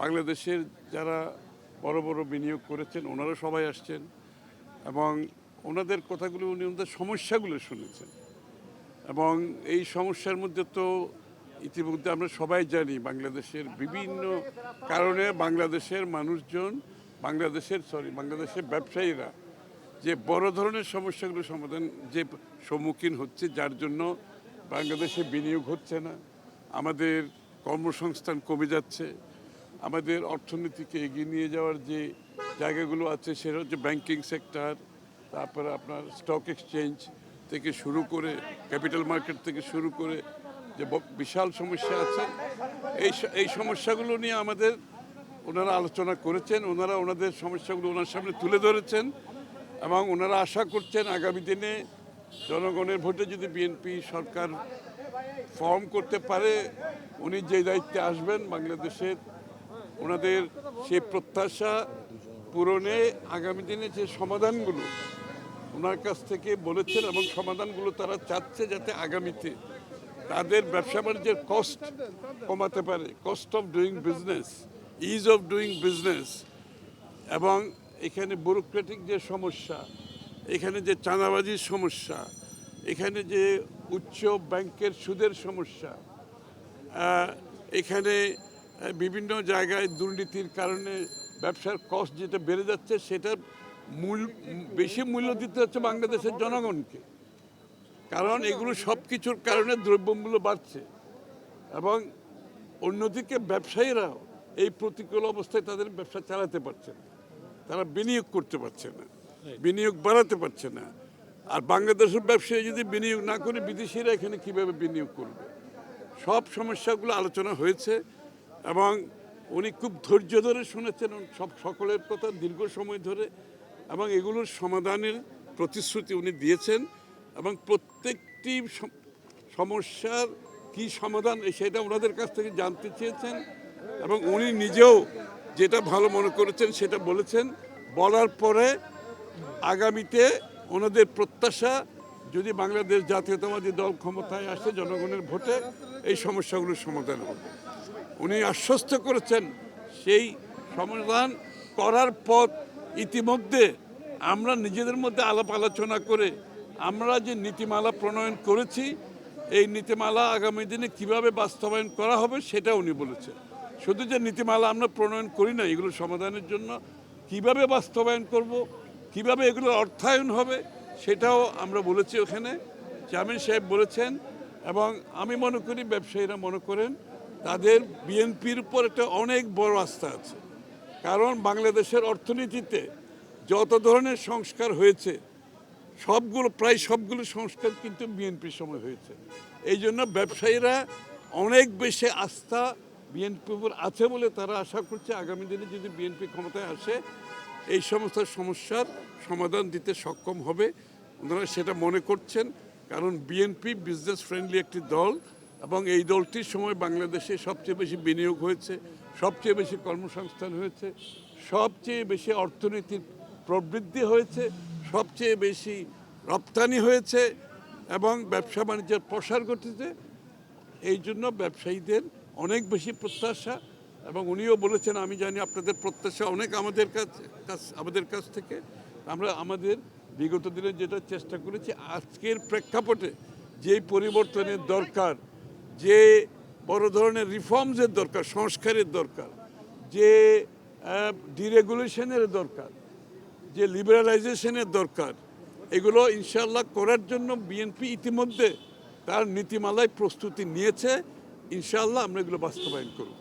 বাংলাদেশের যারা বড় বড় বিনিয়োগ করেছেন, ওনারা সবাই আসছেন এবং ওনাদের কথাগুলো উনি ওনাদের সমস্যাগুলো শুনেছেন। এবং এই সমস্যার মধ্যে তো ইতিমধ্যে আমরা সবাই জানি বাংলাদেশের বিভিন্ন কারণে বাংলাদেশের মানুষজন, বাংলাদেশের সরি বাংলাদেশের ব্যবসায়ীরা যে বড় ধরনের সমস্যাগুলো সমাধান যে সম্মুখীন হচ্ছে, যার জন্য বাংলাদেশে বিনিয়োগ হচ্ছে না। আমাদের কর্মসংস্থান কমে যাচ্ছে। আমাদের অর্থনীতিকে এগিয়ে নিয়ে যাওয়ার যে জায়গাগুলো আছে, সেটা হচ্ছে ব্যাংকিং সেক্টর তারপরে আপনার স্টক এক্সচেঞ্জ থেকে শুরু করে ক্যাপিটাল মার্কেট থেকে শুরু করে যে বিশাল সমস্যা আছে। এই এই সমস্যাগুলো নিয়ে আমাদের ওনারা আলোচনা করেছেন, ওনারা ওনাদের সমস্যাগুলো ওনার সামনে তুলে ধরেছেন এবং ওনারা আশা করছেন আগামী দিনে জনগণের ভোটে যদি বিএনপি সরকার ফর্ম করতে পারে, উনি যে দায়িত্বে আসবেন, বাংলাদেশের ওনাদের সে প্রত্যাশা পূরণে আগামী দিনে যে সমাধানগুলো ওনার কাছ থেকে বলেছেন এবং সমাধানগুলো তারা চাচ্ছে যাতে আগামীতে তাদের ব্যবসা বাণিজ্যের কস্ট কমাতে পারে cost of doing business is of doing business এবং এখানে ব্যুরোক্রেটিক যে সমস্যা, এখানে যে চাঁদাবাজির সমস্যা, এখানে যে উচ্চ ব্যাংকের সুদের সমস্যা এখানে বিভিন্ন জায়গায় দুর্নীতির কারণে ব্যবসার কস্ট যেটা বেড়ে যাচ্ছে, সেটার মূল, বেশি মূল্য দিতে হচ্ছে বাংলাদেশের জনগণকে। কারণ এগুলো সব কিছুর কারণে দ্রব্যমূল্য বাড়ছে এবং অন্যদিকে ব্যবসায়ীরাও এই প্রতিকূল অবস্থায় তাদের ব্যবসা চালাতে পারছে না। তারা বিনিয়োগ করতে পারছে না, বিনিয়োগ বাড়াতে পারছে না। আর বাংলাদেশের ব্যবসায়ী যদি বিনিয়োগ না করে, বিদেশিরা এখানে কীভাবে বিনিয়োগ করবে? সব সমস্যাগুলো আলোচনা হয়েছে। এবং উনি খুব ধৈর্য ধরে শুনেছেন সব সকলের কথা দীর্ঘ সময় ধরে এবং এগুলোর সমাধানের প্রতিশ্রুতি উনি দিয়েছেন এবং প্রত্যেকটি সমস্যার কি সমাধান সেটা ওনাদের কাছ থেকে জানতে চেয়েছেন এবং উনি নিজেও যেটা ভালো মনে করেছেন সেটা বলেছেন। বলার পরে আগামীতে ওনাদের প্রত্যাশা, যদি বাংলাদেশ জাতীয়তাবাদী দল ক্ষমতায় আসে জনগণের ভোটে, এই সমস্যাগুলোর সমাধান হবে। উনি আশ্বস্ত করেছেন, সেই সমাধান করার পথ ইতিমধ্যে আমরা নিজেদের মধ্যে আলাপ আলোচনা করে আমরা যে নীতিমালা প্রণয়ন করেছি, এই নীতিমালা আগামী দিনে কীভাবে বাস্তবায়ন করা হবে সেটা উনি বলেছেন। শুধু যে নীতিমালা আমরা প্রণয়ন করি না, এগুলো সমাধানের জন্য কীভাবে বাস্তবায়ন করব, কীভাবে এগুলো অর্থায়ন হবে সেটাও আমরা বলেছি ওখানে। চেয়ারম্যান সাহেব বলেছেন এবং আমি মনে করি ব্যবসায়ীরা মনে করেন তাদের বিএনপির উপর একটা অনেক বড় আস্থা আছে। কারণ বাংলাদেশের অর্থনীতিতে যত ধরনের সংস্কার হয়েছে, সবগুলো, প্রায় সবগুলো সংস্কার কিন্তু বিএনপির সময় হয়েছে। এই জন্য ব্যবসায়ীরা অনেক বেশি আস্থা বিএনপির উপর আছে বলে তারা আশা করছে আগামী দিনে যদি বিএনপি ক্ষমতায় আসে, এই সমস্ত সমস্যার সমাধান দিতে সক্ষম হবে। ওনারা সেটা মনে করছেন, কারণ বিএনপি বিজনেস ফ্রেন্ডলি একটি দল। এবং এই দলটির সময় বাংলাদেশে সবচেয়ে বেশি বিনিয়োগ হয়েছে, সবচেয়ে বেশি কর্মসংস্থান হয়েছে, সবচেয়ে বেশি অর্থনীতির প্রবৃদ্ধি হয়েছে, সবচেয়ে বেশি রপ্তানি হয়েছে এবং ব্যবসা বাণিজ্যের প্রসার ঘটেছে। এই জন্য ব্যবসায়ীদের অনেক বেশি প্রত্যাশা এবং উনিও বলেছেন, আমি জানি আপনাদের প্রত্যাশা অনেক আমাদের কাছ আমাদের কাছ থেকে। আমরা আমাদের বিগত দিনে যেটা চেষ্টা করেছি, আজকের প্রেক্ষাপটে যেই পরিবর্তনের দরকার যে বড় ধরনের রিফর্মসের দরকার, সংস্কারের দরকার, যে ডিরেগুলেশনের দরকার, যে, লিবারালাইজেশনের দরকার, এগুলো ইনশাল্লাহ করার জন্য বিএনপি ইতিমধ্যে তার নীতিমালায় প্রস্তুতি নিয়েছে। ইনশাল্লাহ আমরা এগুলো বাস্তবায়ন করব।